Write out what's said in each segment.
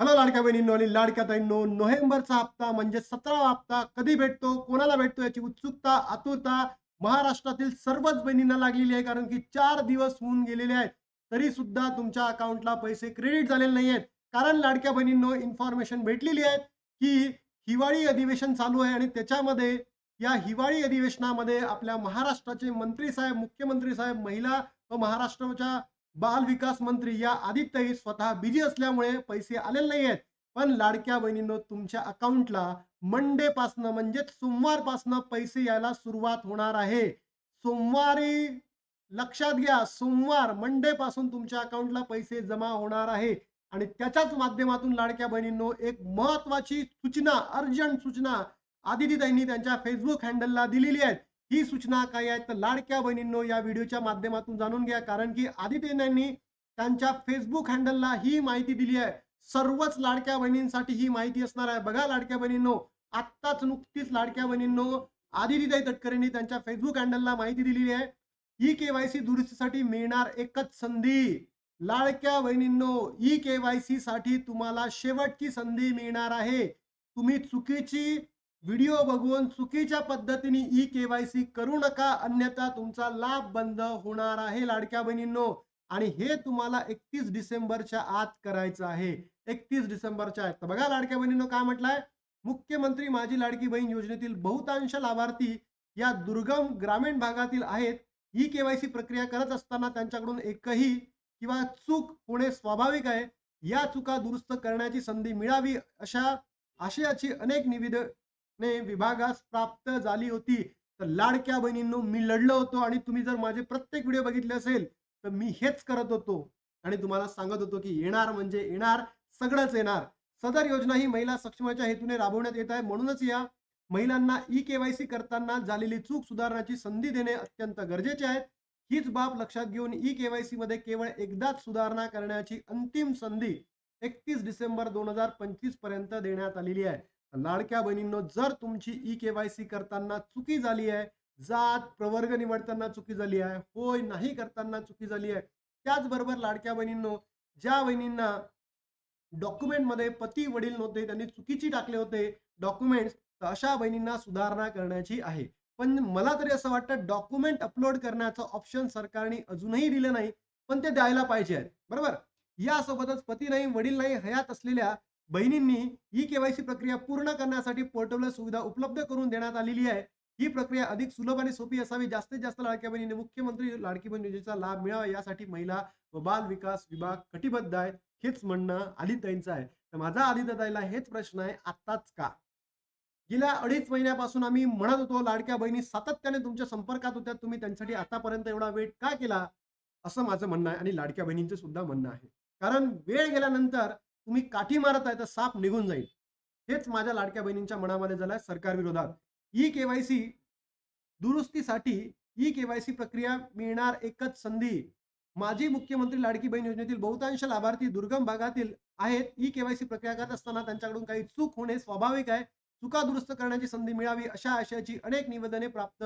Hello लाडक्या बहिणींनो आणि लाडक्या ताईंनो नोव्हेंबरचा हप्ता म्हणजे सतरावा हप्ता कधी भेटतो कोणाला भेटतो याची उत्सुकता आतुरता महाराष्ट्रातील सर्वच बहिणींना लागलेली आहे कारण की चार दिवस होऊन गेलेले आहेत. तरी सुद्धा तुमच्या अकाउंटला पैसे क्रेडिट झालेले नाही आहेत. कारण लाडक्या बहिणींनो इन्फॉर्मेशन भेटलेली आहे की हिवाळी अधिवेशन चालू आहे आणि त्याच्यामध्ये या हिवाळी अधिवेशनामध्ये आपल्या महाराष्ट्राचे मंत्री साहेब मुख्यमंत्री साहेब महिला व महाराष्ट्राच्या बाल विकास मंत्री या आदित्यही स्वतः बिझी असल्यामुळे पैसे आलेले नाही आहेत पण लाडक्या बहिणींनो तुमच्या अकाउंटला मंडे पासनं म्हणजेच सोमवारपासनं पैसे यायला सुरुवात होणार आहे. सोमवारी लक्षात घ्या सोमवार मंडे पासून तुमच्या अकाउंटला पैसे जमा होणार आहे. आणि त्याच्याच माध्यमातून लाडक्या बहिणींनो एक महत्वाची सूचना अर्जंट सूचना आदिती त्यांनी त्यांच्या फेसबुक हँडलला दिलेली आहे. ही सूचना काय आहे तर लाडक्या बहिणींनो या व्हिडिओच्या माध्यमातून जाणून घ्या. कारण की आदित्यनांनी त्यांच्या फेसबुक हँडलला ही माहिती दिली आहे. सर्वच लाडक्या बहिणींसाठी ही माहिती असणार आहे. बघा लाडक्या बहिणींनो आत्ताच नुकतीच लाडक्या बहिणींनो आदितीताई तटकरेंनी त्यांच्या फेसबुक हँडलला माहिती दिलेली आहे. ई केवायसी दुरुस्तीसाठी मिळणार एकच संधी. लाडक्या बहिणींनो ई केवायसी साठी तुम्हाला शेवटची संधी मिळणार आहे. तुम्ही चुकीची व्हिडिओ बघून चुकीच्या पद्धतीने ई केवायसी करू नका अन्यथा तुमचा लाभ बंद होणार आहे लाडक्या बहिणींनो. आणि हे तुम्हाला एकतीस डिसेंबरच्या आत करायचं आहे. एकतीस डिसेंबरच्या आत. तर बघा लाडक्या बहिणींनो काय म्हटलंय? मुख्यमंत्री माझी लाडकी बहीण योजनेतील बहुतांश लाभार्थी या दुर्गम ग्रामीण भागातील आहेत. ई केवायसी प्रक्रिया करत असताना त्यांच्याकडून एकही किंवा चूक होणे स्वाभाविक आहे. या चुका दुरुस्त करण्याची संधी मिळावी अशा आशयाची अनेक निवेद ने विभागास प्राप्त झाली होती. तर लाडक्या बहिणींनो मी लढलो होतो आणि तुम्ही जर माझे प्रत्येक व्हिडिओ बघितले असेल तर मी हेच करत होतो. आणि तुम्हाला सांगत होतो की येणार म्हणजे येणार सगळंच येणार. सदर योजना ही महिला सक्षमाच्या हेतूने राबवण्यात येत आहे. म्हणूनच या महिलांना ई केवायसी करताना झालेली चूक सुधारण्याची संधी देणे अत्यंत गरजेचे आहे. हीच बाब लक्षात घेऊन ई केवायसी मध्ये केवळ एकदाच सुधारणा करण्याची अंतिम संधी एकतीस डिसेंबर दोन हजार पंचवीसपर्यंत देण्यात आलेली आहे. लाडक्या बहिणींनो जर तुमची ई केवायसी करताना चुकी झाली आहे जात प्रवर्ग निवडताना चुकी झाली आहे होय नाही करताना चुकी झाली आहे त्याचबरोबर लाडक्या बहिणींनो ज्या बहिणींना डॉक्युमेंटमध्ये पती वडील नव्हते त्यांनी चुकीची टाकले होते डॉक्युमेंट्स तर अशा बहिणींना सुधारणा करण्याची आहे. पण मला तरी असं वाटतं डॉक्युमेंट अपलोड करण्याचं ऑप्शन सरकारने अजूनही दिलं नाही पण ते द्यायला पाहिजे आहेत. बरोबर? यासोबतच पती नाही वडील नाही हयात असलेल्या बहिणींनी ही केवायसी प्रक्रिया पूर्ण करण्यासाठी पोर्टेबल सुविधा उपलब्ध करून देण्यात आलेली आहे. ही प्रक्रिया अधिक सुलभ आणि सोपी असावी. जास्तीत जास्त लाडक्या बहिणीने मुख्यमंत्री लाडकी बहीण योजनेचा लाभ मिळावा. यासाठी महिला व बाल विकास विभाग कटिबद्ध आहे. हेच म्हणणं आदिताईंचं आहे. तर माझा आदित्यताईला हेच प्रश्न आहे. आत्ताच का? गेल्या अडीच महिन्यापासून आम्ही म्हणत होतो लाडक्या बहिणी सातत्याने तुमच्या संपर्कात होत्या. तुम्ही त्यांच्यासाठी आतापर्यंत एवढा वेट का केला? असं माझं म्हणणं आहे आणि लाडक्या बहिणींचं सुद्धा म्हणणं आहे. कारण वेळ गेल्यानंतर तुम्ही काठी मारत आहे तर साप निघून जाईल. हेच माझ्या लाडक्या बहिणींच्या मनामध्ये झालंय सरकार विरोधात. ई केवायसी दुरुस्तीसाठी ई केवायसी प्रक्रिया मिळणार एकच संधी. माजी मुख्यमंत्री लाडकी बहीण योजनेतील बहुतांश लाभार्थी दुर्गम भागातील आहेत. ई केवायसी प्रक्रिया करत असताना त्यांच्याकडून काही चूक होणे स्वाभाविक आहे. चुका दुरुस्त करण्याची संधी मिळावी अशा आशयाची अनेक निवेदने प्राप्त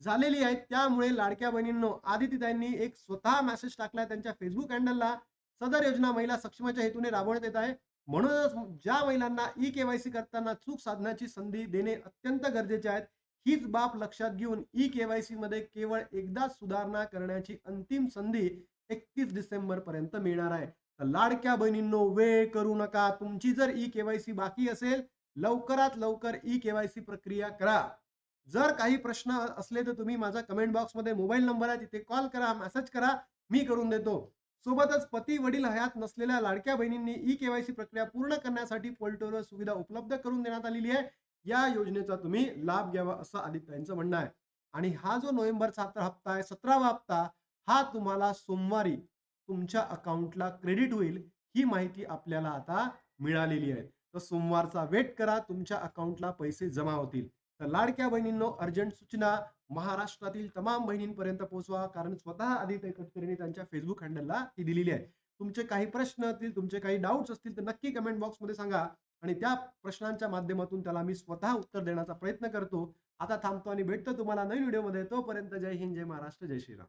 झालेली आहेत. त्यामुळे लाडक्या बहिणींनो आदितीताईंनी एक स्वतः मेसेज टाकलाय त्यांच्या फेसबुक हँडलला सदर योजना महिला सक्षमाच्या हेतूने राबवण्यात येत आहे. म्हणूनच ज्या महिलांना ई केवायसी करताना चूक साधण्याची संधी देणे अत्यंत गरजेचे आहेत हीच बाब लक्षात घेऊन ई केवायसी मध्ये केवळ एकदाच सुधारणा करण्याची अंतिम संधी एकतीस डिसेंबर पर्यंत मिळणार आहे. तर लाडक्या बहिणींनो वेळ करू नका. तुमची जर ई केवायसी बाकी असेल लवकरात लवकर ई केवायसी प्रक्रिया करा. जर काही प्रश्न असले तर तुम्ही माझा कमेंट बॉक्समध्ये मोबाईल नंबर आहे तिथे कॉल करा मेसेज करा. मी करून देतो. सोबतच पती वडील हयात नसलेल्या लाडक्या बहिणींनी ई केवायसी प्रक्रिया पूर्ण करण्यासाठी पोर्टलवर सुविधा उपलब्ध करून देण्यात आलेली आहे. या योजनेचा तुम्ही लाभ घ्यावा असं आदित्यांचं म्हणणं आहे. आणि हा जो नोव्हेंबरचा हप्ता हप्ता आहे सतरावा हप्ता हा तुम्हाला सोमवारी तुमच्या अकाउंटला क्रेडिट होईल ही माहिती आपल्याला आता मिळालेली आहे. तर सोमवारचा वेट करा तुमच्या अकाउंटला पैसे जमा होतील. तर लाडक्या बहिणींनो अर्जंट सूचना महाराष्ट्रातील तमाम बहिणींपर्यंत पोहोचवा. कारण स्वतः आदित्य तटकरेंनी त्यांच्या फेसबुक हँडलला ती दिलेली आहे. तुमचे काही प्रश्न असतील तुमचे काही डाऊट्स असतील तर नक्की कमेंट बॉक्समध्ये सांगा. आणि त्या प्रश्नांच्या माध्यमातून त्याला मी स्वतः उत्तर देण्याचा प्रयत्न करतो. आता थांबतो आणि भेटतो तुम्हाला नवीन व्हिडिओमध्ये तोपर्यंत जय हिंद जय महाराष्ट्र जय श्रीराम.